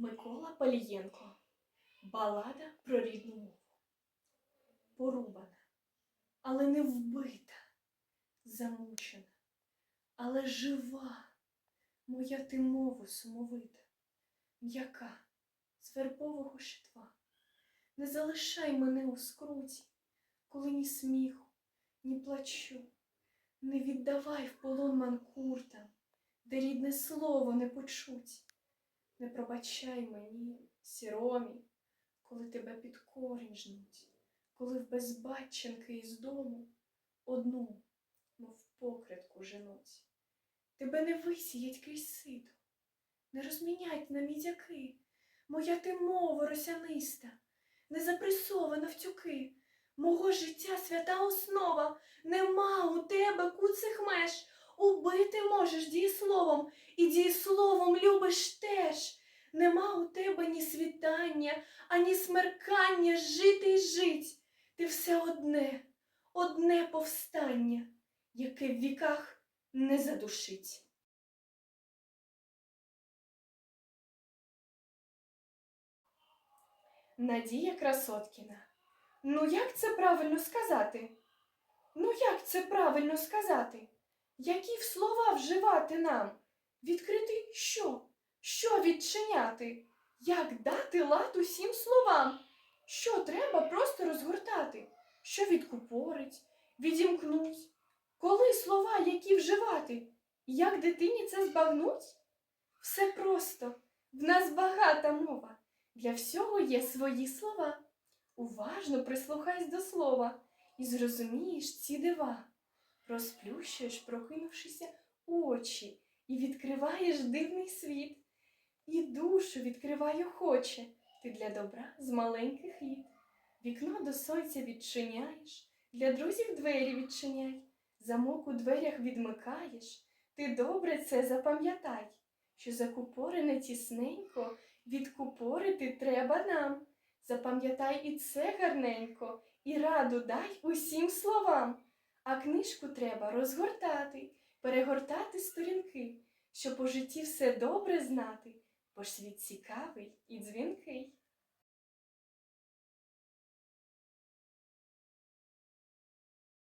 Микола Палієнко. Балада про рідну мову. Порубана, але не вбита, замучена, але жива. Моя ти мова сумовита, м'яка, з вербового шитва. Не залишай мене у скруті, коли ні сміху, ні плачу. Не віддавай в полон манкуртам, де рідне слово не почуть. Не пробачай мені, сіромі, коли тебе під корінь жнуть, коли в безбатченки із дому одну, мов покритку женуть. Тебе не висіять крізь сито, не розмінять на мідяки, моя ти мова росяниста, не запресована в тюки, мого життя свята основа, нема у тебе куцих меж, убити можеш дієсловом, і дієсловом любиш теж. Нема у тебе ні світання, ані смеркання жити й жить. Ти все одне, одне повстання, яке в віках не задушить. Надія Красоткіна. Ну як це правильно сказати? Ну як це правильно сказати? Які в слова вживати нам? Відкрити що? Що відчиняти? Як дати лад усім словам? Що треба просто розгортати? Що відкупорить, відімкнуть? Коли слова, які вживати? Як дитині це збагнуть? Все просто, в нас багата мова. Для всього є свої слова. Уважно прислухайся до слова і зрозумієш ці дива. Розплющуєш, прокинувшися очі, і відкриваєш дивний світ. І душу відкривай охоче, ти для добра з маленьких літ. Вікно до сонця відчиняєш, для друзів двері відчиняй, замок у дверях відмикаєш. Ти добре це запам'ятай, що закупорене тісненько відкупорити треба нам. Запам'ятай і це гарненько, і раду дай усім словам. А книжку треба розгортати, перегортати сторінки, щоб у житті все добре знати, бо ж світ цікавий і дзвінкий.